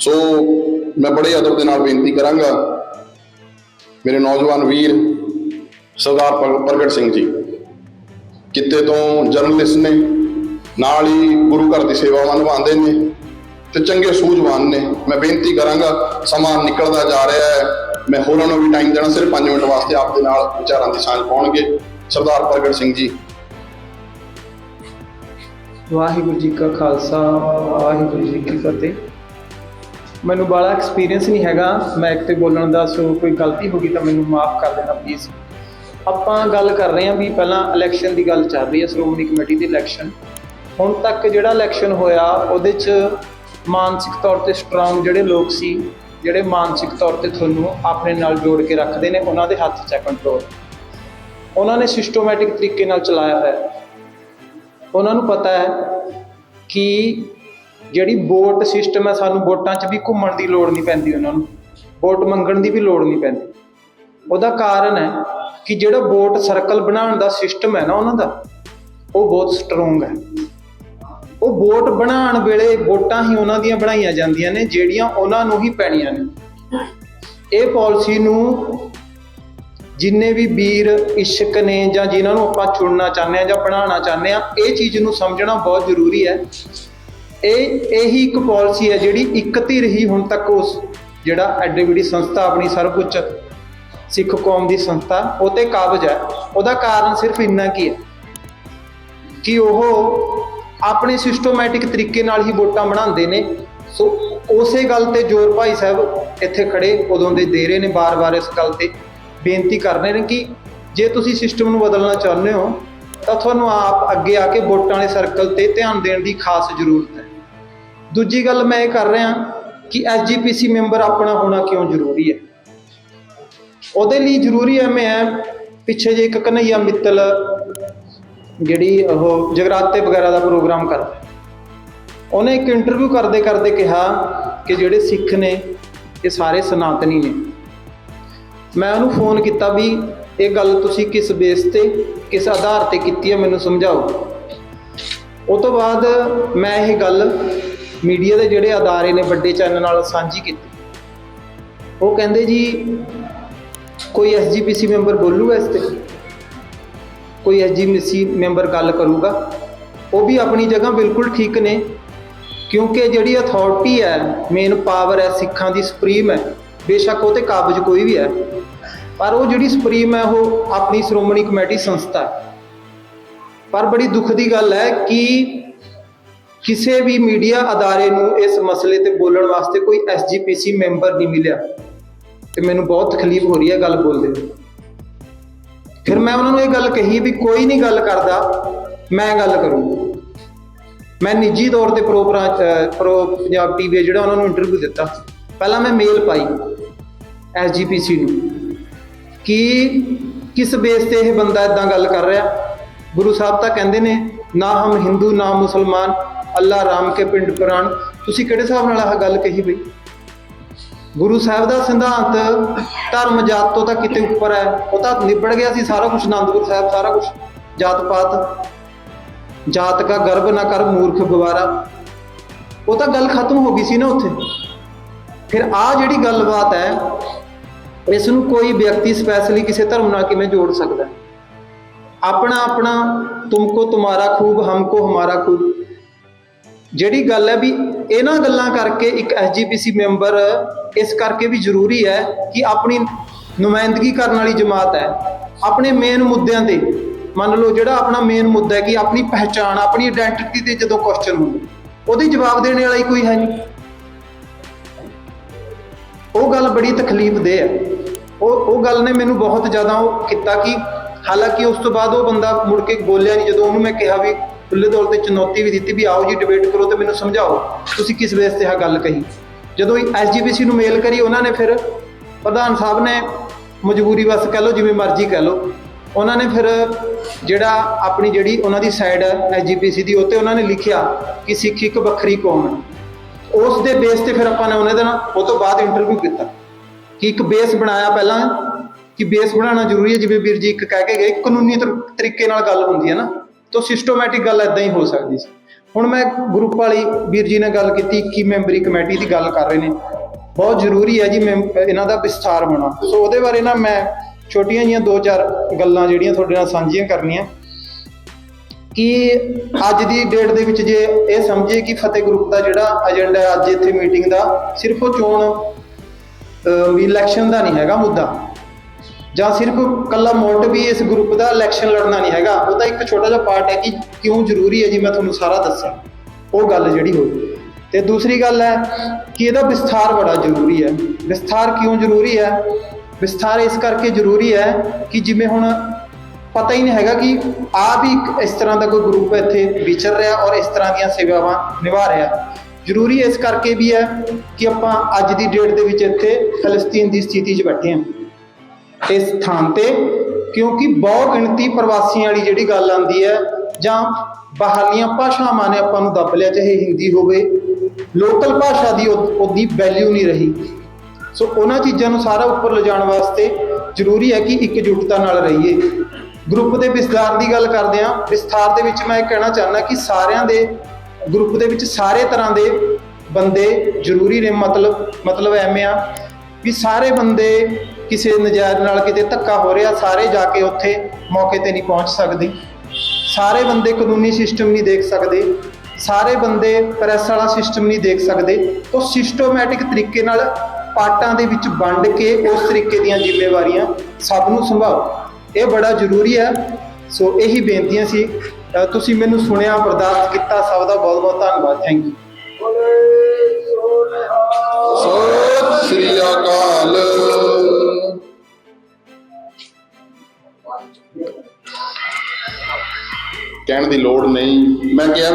ਸੋ ਮੈਂ ਬੜੇ ਅਦਬ ਦੇ ਨਾਲ ਬੇਨਤੀ ਕਰਾਂਗਾ ਮੇਰੇ ਨੌਜਵਾਨ ਵੀਰ ਸਰਦਾਰ ਪ੍ਰਗਟ ਸਿੰਘ ਜੀ, ਕਿਤੇ ਤੋਂ ਜਰਨਲਿਸਟ ਨੇ, ਨਾਲ ਹੀ ਗੁਰੂ ਘਰ ਦੀ ਸੇਵਾਵਾਂ ਨਿਭਾਉਂਦੇ ਨੇ ਤੇ ਚੰਗੇ ਸੂਝਵਾਨ ਨੇ। ਮੈਂ ਬੇਨਤੀ ਕਰਾਂਗਾ, ਸਮਾਂ ਨਿਕਲਦਾ ਜਾ ਰਿਹਾ ਹੈ। ਮੈਂ ਹੋਰਾਂ ਨੂੰ ਵੀ ਟਾਈਮ ਦੇਣਾ, ਸਿਰਫ 5 ਮਿੰਟ ਵਾਸਤੇ ਆਪ ਦੇ ਨਾਲ ਵਿਚਾਰਾਂ ਦੀ ਸਾਂਝ ਪਾਉਣਗੇ। ਸਰਦਾਰ ਪ੍ਰਗਟ ਸਿੰਘ ਜੀ। ਵਾਹਿਗੁਰੂ ਜੀ ਕਾ ਖਾਲਸਾ, ਵਾਹਿਗੁਰੂ ਜੀ ਕੀ ਫਤਿਹ। ਮੈਨੂੰ ਬਾਲਾ ਐਕਸਪੀਰੀਅੰਸ ਨਹੀਂ ਹੈਗਾ। ਮੈਂ ਇੱਕ ਤੇ ਬੋਲਣ ਦਾ, ਸੋ ਕੋਈ ਗਲਤੀ ਹੋ ਗਈ ਤਾਂ ਮੈਨੂੰ ਮਾਫ ਕਰ ਦੇਣਾ ਪਲੀਜ਼ ਆਪਾਂ ਗੱਲ ਕਰ ਰਹੇ ਹਾਂ ਵੀ ਪਹਿਲਾਂ ਇਲੈਕਸ਼ਨ ਦੀ ਗੱਲ ਚੱਲ ਰਹੀ ਹੈ, ਸ਼੍ਰੋਮਣੀ ਕਮੇਟੀ ਦੀ ਇਲੈਕਸ਼ਨ ਹੁਣ ਤੱਕ ਜਿਹੜਾ ਇਲੈਕਸ਼ਨ ਹੋਇਆ, ਉਹਦੇ 'ਚ ਮਾਨਸਿਕ ਤੌਰ ਤੇ ਸਟਰੋਂਗ ਜਿਹੜੇ ਲੋਕ ਸੀ, ਜਿਹੜੇ ਮਾਨਸਿਕ ਤੌਰ ਤੇ ਤੁਹਾਨੂੰ ਆਪਣੇ ਨਾਲ ਜੋੜ ਕੇ ਰੱਖਦੇ ਨੇ, ਉਹਨਾਂ ਦੇ ਹੱਥ 'ਚ ਹੈ ਕੰਟਰੋਲ ਉਹਨਾਂ ਨੇ ਸਿਸਟਮੈਟਿਕ ਤਰੀਕੇ ਨਾਲ ਚਲਾਇਆ ਹੋਇਆ। ਹੈ ਉਹਨਾਂ ਨੂੰ ਪਤਾ ਹੈ ਕਿ ਜਿਹੜੀ ਵੋਟ ਸਿਸਟਮ ਹੈ, ਸਾਨੂੰ ਵੋਟਾਂ 'ਚ ਵੀ ਘੁੰਮਣ ਦੀ ਲੋੜ ਨਹੀਂ ਪੈਂਦੀ ਉਹਨਾਂ ਨੂੰ। ਵੋਟ ਮੰਗਣ ਦੀ ਵੀ ਲੋੜ ਨਹੀਂ ਪੈਂਦੀ। ਉਹਦਾ ਕਾਰਨ ਹੈ ਕਿ ਜਿਹੜਾ ਵੋਟ ਸਰਕਲ ਬਣਾਉਣ ਦਾ ਸਿਸਟਮ ਹੈ ਨਾ ਉਹਨਾਂ ਦਾ, ਉਹ ਬਹੁਤ ਸਟਰੋਂਗ ਹੈ। ਉਹ ਵੋਟ ਬਣਾਉਣ ਵੇਲੇ ਵੋਟਾਂ ਹੀ ਉਹਨਾਂ ਦੀਆਂ ਬਣਾਈਆਂ ਜਾਂਦੀਆਂ ਨੇ, ਜਿਹੜੀਆਂ ਉਹਨਾਂ ਨੂੰ ਹੀ ਪੈਣੀਆਂ ਨੇ। ਇਹ ਪਾਲਿਸੀ ਨੂੰ ਜਿੰਨੇ ਵੀ ਵੀਰ, ਇਸ਼ਕ ਨੇ ਜਾਂ ਜਿਨ੍ਹਾਂ ਨੂੰ ਆਪਾਂ ਚੁਣਨਾ ਚਾਹੁੰਦੇ ਆ ਜਾਂ ਬਣਾਉਣਾ ਚਾਹੁੰਦੇ ਆ ਇਹ ਚੀਜ਼ ਨੂੰ ਸਮਝਣਾ ਬਹੁਤ ਜ਼ਰੂਰੀ ਹੈ। ਇਹ, ਇਹੀ ਇੱਕ ਪਾਲਿਸੀ ਹੈ ਜਿਹੜੀ ਇੱਕ ਧਿਰ ਹੀ ਹੁਣ ਤੱਕ ਉਸ ਜਿਹੜਾ ਐਡੀ ਸੰਸਥਾ ਆਪਣੀ ਸਰਵਉੱਚ ਸਿੱਖ ਕੌਮ ਦੀ ਸੰਸਥਾ, ਉਹ ਤੇ ਕਾਬਜ ਹੈ। ਉਹਦਾ ਕਾਰਨ ਸਿਰਫ ਇੰਨਾ ਕੀ ਹੈ ਕਿ ਉਹ ਆਪਣੇ ਸਿਸਟਮੈਟਿਕ ਤਰੀਕੇ ਨਾਲ ਹੀ ਵੋਟਾਂ ਬਣਾਉਂਦੇ ਨੇ। ਸੋ ਉਸੇ ਗੱਲ ਤੇ ਜੋਰ ਭਾਈ ਸਾਹਿਬ ਇੱਥੇ ਖੜੇ, ਉਦੋਂ ਦੇ ਦੇ ਰਹੇ ਨੇ ਬਾਰ-ਬਾਰ ਇਸ ਗੱਲ ਤੇ ਬੇਨਤੀ ਕਰ ਰਹੇ ਨੇ ਕਿ ਜੇ ਤੁਸੀਂ ਸਿਸਟਮ ਨੂੰ ਬਦਲਣਾ ਚਾਹੁੰਦੇ ਹੋ, ਤਾਂ ਤੁਹਾਨੂੰ ਆਪ ਅੱਗੇ ਆ ਕੇ ਵੋਟਾਂ ਵਾਲੇ ਸਰਕਲ ਤੇ ਧਿਆਨ ਦੇਣ ਦੀ ਖਾਸ ਜ਼ਰੂਰਤ ਹੈ। ਦੂਜੀ ਗੱਲ ਮੈਂ ਇਹ ਕਰ ਰਿਹਾ ਕਿ ਐਸਜੀਪੀਸੀ ਮੈਂਬਰ ਆਪਣਾ ਹੋਣਾ ਕਿਉਂ ਜ਼ਰੂਰੀ ਹੈ? ਉਹਦੇ ਲਈ ਜ਼ਰੂਰੀ ਹੈ ਮੈਂ ਪਿੱਛੇ ਜੇ ਇੱਕ ਕਨਈਆ ਮਿੱਤਲ ਜਿਹੜੀ ਉਹ ਜਗਰਾਤੇ ਵਗੈਰਾ ਦਾ ਪ੍ਰੋਗਰਾਮ ਕਰਦਾ ਉਹਨੇ ਇੱਕ ਇੰਟਰਵਿਊ ਕਰਦੇ ਕਰਦੇ ਕਿਹਾ ਕਿ ਜਿਹੜੇ ਸਿੱਖ ਨੇ, ਇਹ ਸਾਰੇ ਸਨਾਤਨੀ ਨੇ। ਮੈਂ ਉਹਨੂੰ ਫੋਨ ਕੀਤਾ ਵੀ ਇਹ ਗੱਲ ਤੁਸੀਂ ਕਿਸ ਬੇਸ ਤੇ, ਕਿਸ ਆਧਾਰ ਤੇ ਕੀਤੀ ਹੈ ਮੈਨੂੰ ਸਮਝਾਓ। ਉਹ ਤੋਂ ਬਾਅਦ ਮੈਂ ਇਹ ਗੱਲ ਮੀਡੀਆ ਦੇ ਜਿਹੜੇ ਅਦਾਰੇ ਨੇ ਵੱਡੇ ਚੈਨਲ ਨਾਲ ਸਾਂਝੀ ਕੀਤੀ। ਉਹ ਕਹਿੰਦੇ ਜੀ, ਕੋਈ ਐਸਜੀਪੀਸੀ ਮੈਂਬਰ ਬੋਲੂਗਾ ਇਸ ਤੇ? ਕੋਈ ਐਸਜੀਪੀਸੀ ਮੈਂਬਰ ਗੱਲ ਕਰੂਗਾ? ਉਹ ਵੀ ਆਪਣੀ ਜਗ੍ਹਾ ਬਿਲਕੁਲ ਠੀਕ ਨੇ, ਕਿਉਂਕਿ ਜਿਹੜੀ ਅਥਾਰਟੀ ਹੈ ਮੇਨ ਪਾਵਰ ਹੈ, ਸਿੱਖਾਂ ਦੀ ਸੁਪਰੀਮ ਹੈ। ਬੇਸ਼ੱਕ ਉਹ ਤੇ ਕਾਬਜ ਕੋਈ ਵੀ ਹੈ। ਪਰ ਉਹ ਜਿਹੜੀ ਸੁਪਰੀਮ ਹੈ, ਉਹ ਆਪਣੀ ਸ਼੍ਰੋਮਣੀ ਕਮੇਟੀ ਸੰਸਥਾ ਹੈ। ਪਰ ਬੜੀ ਦੁੱਖ ਦੀ ਗੱਲ ਹੈ ਕਿ ਕਿਸੇ ਵੀ ਮੀਡੀਆ ਅਦਾਰੇ ਨੂੰ ਇਸ ਮਸਲੇ ਤੇ ਬੋਲਣ ਵਾਸਤੇ ਕੋਈ ਐਸਜੀਪੀਸੀ ਮੈਂਬਰ ਨਹੀਂ ਮਿਲਿਆ। ਤੇ ਮੈਨੂੰ ਬਹੁਤ ਤਕਲੀਫ ਹੋ ਰਹੀ ਹੈ ਗੱਲ ਬੋਲਦੇ ਫਿਰ ਮੈਂ ਉਹਨਾਂ ਨੂੰ ਇਹ ਗੱਲ ਕਹੀ ਵੀ ਕੋਈ ਨਹੀਂ ਗੱਲ ਕਰਦਾ, ਮੈਂ ਗੱਲ ਕਰੂੰ। ਮੈਂ ਨਿੱਜੀ ਤੌਰ ਤੇ ਪ੍ਰੋ ਪ੍ਰੋ ਪੰਜਾਬ ਟੀਵੀ ਜਿਹੜਾ ਉਹਨਾਂ ਨੂੰ ਇੰਟਰਵਿਊ ਦਿੱਤਾ। ਪਹਿਲਾਂ ਮੈਂ ਮੇਲ ਪਾਈ ਐਸਜੀਪੀਸੀ ਨੂੰ ਕਿ ਕਿਸ ਬੇਸ ਤੇ ਇਹ ਬੰਦਾ ਇਦਾਂ ਗੱਲ ਕਰ ਰਿਹਾ। ਗੁਰੂ ਸਾਹਿਬ ਤਾਂ ਕਹਿੰਦੇ ਨੇ, ਨਾ ਹਮ ਹਿੰਦੂ, ਨਾ ਮੁਸਲਮਾਨ। ਅੱਲਾ ਰਾਮ ਕੇ ਪਿੰਡ ਪੁਰਾਣ। ਤੁਸੀਂ ਕਿਹੜੇ ਹਿਸਾਬ ਨਾਲ ਆਹ ਗੱਲ ਕਹੀ ਬਈ? ਗੁਰੂ ਸਾਹਿਬ ਦਾ ਸਿਧਾਂਤ ਧਰਮ ਜਾਤ ਤੋਂ ਤਾਂ ਕਿਤੇ ਉੱਪਰ ਹੈ। ਉਹ ਤਾਂ ਨਿਬੜ ਗਿਆ ਸੀ ਸਾਰਾ ਕੁਝ ਆਨੰਦਪੁਰ ਸਾਹਿਬ ਸਾਰਾ ਕੁਝ ਜਾਤ ਪਾਤ। ਜਾਤ ਕਾ ਗਰਭ ਨਾ ਕਰ ਮੂਰਖ ਗਵਾਰਾ ਉਹ ਤਾਂ ਗੱਲ ਖਤਮ ਹੋ ਗਈ ਸੀ ਨਾ ਉੱਥੇ। ਫਿਰ ਆ ਜਿਹੜੀ ਗੱਲਬਾਤ ਹੈ, ਇਸ ਨੂੰ ਕੋਈ ਵਿਅਕਤੀ ਸਪੈਸ਼ਲੀ ਕਿਸੇ ਧਰਮ ਨਾਲ ਕਿਵੇਂ ਜੋੜ ਸਕਦਾ ਆਪਣਾ ਆਪਣਾ ਤੁਮਕੋ ਤੁਮਾਰਾ ਖੂਬ, ਹਮਕੋ ਹਮਾਰਾ ਖੂਬ। ਜਿਹੜੀ ਗੱਲ ਹੈ ਵੀ ਇਹਨਾਂ ਗੱਲਾਂ ਕਰਕੇ ਇੱਕ ਐਸਜੀਪੀਸੀ ਮੈਂਬਰ ਇਸ ਕਰਕੇ ਵੀ ਜ਼ਰੂਰੀ ਹੈ ਕਿ ਆਪਣੀ ਨੁਮਾਇੰਦਗੀ ਕਰਨ ਵਾਲੀ ਜਮਾਤ ਹੈ। ਆਪਣੇ ਮੇਨ ਮੁੱਦਿਆਂ ਤੇ, ਮੰਨ ਲਓ ਜਿਹੜਾ ਆਪਣਾ ਮੇਨ ਮੁੱਦਾ ਹੈ ਕਿ ਆਪਣੀ ਪਹਿਚਾਣ, ਆਪਣੀ ਆਇਡੈਂਟੀਟੀ ਤੇ ਜਦੋਂ ਕੁਐਸਚਨ ਹੁੰਦਾ ਉਹਦੇ ਜਵਾਬ ਦੇਣ ਵਾਲਾ ਹੀ ਕੋਈ ਹੈ ਨਹੀਂ। ਉਹ ਗੱਲ ਬੜੀ ਤਕਲੀਫ ਦੇ ਹੈ। ਉਹ ਉਹ ਗੱਲ ਨੇ ਮੈਨੂੰ ਬਹੁਤ ਜ਼ਿਆਦਾ ਉਹ ਕੀਤਾ ਕਿ ਹਾਲਾਂਕਿ ਉਸ ਤੋਂ ਬਾਅਦ ਉਹ ਬੰਦਾ ਮੁੜ ਕੇ ਬੋਲਿਆ ਨਹੀਂ, ਜਦੋਂ ਉਹਨੂੰ ਮੈਂ ਕਿਹਾ ਵੀ ਖੁੱਲੇ ਤੌਰ ਤੇ ਚੁਣੌਤੀ ਵੀ ਦਿੱਤੀ ਵੀ ਆਓ ਜੀ ਡਿਬੇਟ ਕਰੋ ਤੇ ਮੈਨੂੰ ਸਮਝਾਓ। ਤੁਸੀਂ ਕਿਸ ਬੇਸ ਤੇ ਆਹ ਗੱਲ ਕਹੀ? ਜਦੋਂ ਐਸਜੀਪੀਸੀ ਨੂੰ ਮੇਲ ਕਰੀ, ਉਹਨਾਂ ਨੇ ਫਿਰ ਪ੍ਰਧਾਨ ਸਾਹਿਬ ਨੇ ਮਜਬੂਰੀ ਬਸ ਕਹਿ ਲਓ, ਜਿਵੇਂ ਮਰਜ਼ੀ ਕਹਿ ਲਓ। ਉਹਨਾਂ ਨੇ ਫਿਰ ਜਿਹੜਾ ਆਪਣੀ ਜਿਹੜੀ ਉਹਨਾਂ ਦੀ ਸਾਈਡ ਹੈ ਐਸਜੀਪੀਸੀ ਦੀ ਉੱਤੇ ਉਹਨਾਂ ਨੇ ਲਿਖਿਆ ਕਿ ਸਿੱਖ ਇੱਕ ਵੱਖਰੀ ਕੌਮ ਹੈ। ਉਸ ਦੇ ਬੇਸ ਤੇ ਫਿਰ ਆਪਾਂ ਨੇ ਉਹਨਾਂ ਦੇ ਨਾਲ ਉਹ ਤੋਂ ਬਾਅਦ ਇੰਟਰਵਿਊ ਕੀਤਾ। ਕਿ ਇੱਕ ਬੇਸ ਬਣਾਇਆ ਪਹਿਲਾਂ, ਕਿ ਬੇਸ ਬਣਾਉਣਾ ਜ਼ਰੂਰੀ ਹੈ। ਜਿਵੇਂ ਵੀਰ ਜੀ ਇੱਕ ਕਹਿ ਕੇ ਗਏ, ਕਾਨੂੰਨੀ ਤਰ- ਤਰੀਕੇ ਨਾਲ ਗੱਲ ਹੁੰਦੀ ਹੈ ਨਾ। ਤਾਂ ਸਿਸਟਮੈਟਿਕ ਗੱਲ ਇਦਾਂ ਹੀ ਹੋ ਸਕਦੀ ਸੀ। ਹੁਣ ਮੈਂ ਗਰੁੱਪ ਵਾਲੀ ਵੀਰ ਜੀ ਨੇ ਗੱਲ ਕੀਤੀ 21 ਮੈਂਬਰੀ ਕਮੇਟੀ ਦੀ ਗੱਲ ਕਰ ਰਹੇ ਨੇ। ਬਹੁਤ ਜ਼ਰੂਰੀ ਹੈ ਜੀ ਮੈਂਬ- ਇਹਨਾਂ ਦਾ ਵਿਸਥਾਰ ਹੋਣਾ। ਸੋ ਉਹਦੇ ਬਾਰੇ ਨਾ ਮੈਂ ਛੋਟੀਆਂ ਜੀਆਂ ਦੋ ਚਾਰ ਗੱਲਾਂ ਜਿਹੜੀਆਂ ਤੁਹਾਡੇ ਨਾਲ ਸਾਂਝੀਆਂ ਕਰਨੀਆਂ। ਕਿ ਅੱਜ ਦੀ ਡੇਟ ਦੇ ਵਿੱਚ ਜੇ ਇਹ ਸਮਝੀਏ ਕਿ ਫਤਿਹ ਗਰੁੱਪ ਦਾ ਜਿਹੜਾ ਏਜੰਡਾ ਅੱਜ ਇੱਥੇ ਮੀਟਿੰਗ ਦਾ, ਸਿਰਫ ਉਹ ਚੋਣ ਵੀ ਇਲੈਕਸ਼ਨ ਦਾ ਨਹੀਂ ਹੈਗਾ ਮੁੱਦਾ। ਜਾਂ ਸਿਰਫ ਕੱਲਾ ਮੋਟ ਵੀ ਇਸ ਗਰੁੱਪ ਦਾ ਇਲੈਕਸ਼ਨ ਲੜਨਾ ਨਹੀਂ ਹੈਗਾ, ਉਹ ਤਾਂ ਇੱਕ ਛੋਟਾ ਜਿਹਾ ਪਾਰਟ ਹੈ ਕਿ ਕਿਉਂ ਜ਼ਰੂਰੀ ਹੈ ਜੀ ਮੈਂ ਤੁਹਾਨੂੰ ਸਾਰਾ ਦੱਸਿਆ ਉਹ ਗੱਲ ਜਿਹੜੀ ਹੋਈ ਤੇ ਦੂਸਰੀ ਗੱਲ ਹੈ ਕਿ ਇਹਦਾ ਵਿਸਥਾਰ ਬੜਾ ਜ਼ਰੂਰੀ ਹੈ। ਵਿਸਥਾਰ ਕਿਉਂ ਜ਼ਰੂਰੀ ਹੈ? ਵਿਸਥਾਰ ਇਸ ਕਰਕੇ ਜ਼ਰੂਰੀ ਹੈ ਕਿ ਜਿਵੇਂ ਹੁਣ ਪਤਾ ਹੀ ਨਹੀਂ ਹੈਗਾ ਕਿ ਆ ਵੀ ਇਸ ਤਰ੍ਹਾਂ ਦਾ ਕੋਈ ਗਰੁੱਪ ਇੱਥੇ ਵਿਚਰ ਰਿਹਾ ਔਰ ਇਸ ਤਰ੍ਹਾਂ ਦੀਆਂ ਸੇਵਾਵਾਂ ਨਿਭਾ ਰਿਹਾ। ਜ਼ਰੂਰੀ ਇਸ ਕਰਕੇ ਵੀ ਹੈ ਕਿ ਆਪਾਂ ਅੱਜ ਦੀ ਡੇਟ ਦੇ ਵਿੱਚ ਇੱਥੇ ਫਲਸਤੀਨ ਦੀ ਸਥਿਤੀ 'ਚ ਬੈਠੇ ਹਾਂ। ਇਸ ਸਥਾਨ ਤੇ, ਕਿਉਂਕਿ ਬਹੁ ਗਿਣਤੀ ਪ੍ਰਵਾਸੀਆਂ ਵਾਲੀ ਜਿਹੜੀ ਗੱਲ ਆਉਂਦੀ ਹੈ, ਜਾਂ ਬਾਹਰਲੀਆਂ ਭਾਸ਼ਾਵਾਂ ਨੇ ਆਪਾਂ ਨੂੰ ਦੱਬ ਲਿਆ, ਚਾਹੇ ਹਿੰਦੀ ਹੋਵੇ, ਲੋਕਲ ਭਾਸ਼ਾ ਦੀ ਉਹ- ਉਹਦੀ ਵੈਲਿਊ ਨਹੀਂ ਰਹੀ। ਸੋ ਉਹਨਾਂ ਚੀਜ਼ਾਂ ਨੂੰ ਸਾਰਾ ਉੱਪਰ ਲਿਜਾਣ ਵਾਸਤੇ ਜ਼ਰੂਰੀ ਹੈ ਕਿ ਇਕਜੁੱਟਤਾ ਨਾਲ ਰਹੀਏ। ਗਰੁੱਪ ਦੇ ਵਿਸਥਾਰ ਦੀ ਗੱਲ ਕਰਦੇ ਹਾਂ। ਵਿਸਥਾਰ ਦੇ ਵਿੱਚ ਮੈਂ ਇਹ ਕਹਿਣਾ ਚਾਹੁੰਦਾ ਕਿ ਸਾਰਿਆਂ ਦੇ ਗਰੁੱਪ ਦੇ ਵਿੱਚ ਸਾਰੇ ਤਰ੍ਹਾਂ ਦੇ ਬੰਦੇ ਜ਼ਰੂਰੀ ਨੇ। ਮਤਲਬ ਮਤਲਬ ਐਵੇਂ ਆ ਵੀ ਸਾਰੇ ਬੰਦੇ ਕਿਸੇ ਨਜਾਇਜ਼ ਨਾਲ ਕਿਤੇ ਧੱਕਾ ਹੋ ਰਿਹਾ, ਸਾਰੇ ਜਾ ਕੇ ਉੱਥੇ ਮੌਕੇ ਤੇ ਨਹੀਂ ਪਹੁੰਚ ਸਕਦੇ। ਸਾਰੇ ਬੰਦੇ ਕਾਨੂੰਨੀ ਸਿਸਟਮ ਨਹੀਂ ਦੇਖ ਸਕਦੇ। ਸਾਰੇ ਬੰਦੇ ਪ੍ਰੈਸ ਵਾਲਾ ਸਿਸਟਮ ਨਹੀਂ ਦੇਖ ਸਕਦੇ। ਉਹ ਸਿਸਟਮੈਟਿਕ ਤਰੀਕੇ ਨਾਲ ਪਾਰਟਾਂ ਦੇ ਵਿੱਚ ਵੰਡ ਕੇ ਉਸ ਤਰੀਕੇ ਦੀਆਂ ਜ਼ਿੰਮੇਵਾਰੀਆਂ ਸਭ ਨੂੰ ਸੰਭਾਲੋ। ਇਹ ਬੜਾ ਜ਼ਰੂਰੀ ਹੈ। ਸੋ ਇਹੀ ਬੇਨਤੀਆਂ ਸੀ। ਤੁਸੀਂ ਮੈਨੂੰ ਸੁਣਿਆ, ਬਰਦਾਸ਼ਤ ਕੀਤਾ, ਸਭ ਦਾ ਬਹੁਤ ਬਹੁਤ ਧੰਨਵਾਦ। ਥੈਂਕ ਯੂ ਸਤਿ ਸ੍ਰੀ ਅਕਾਲ। ਕਹਿਣ ਦੀ ਲੋੜ ਨਹੀਂ। ਮੈਂ ਕਿਹਾ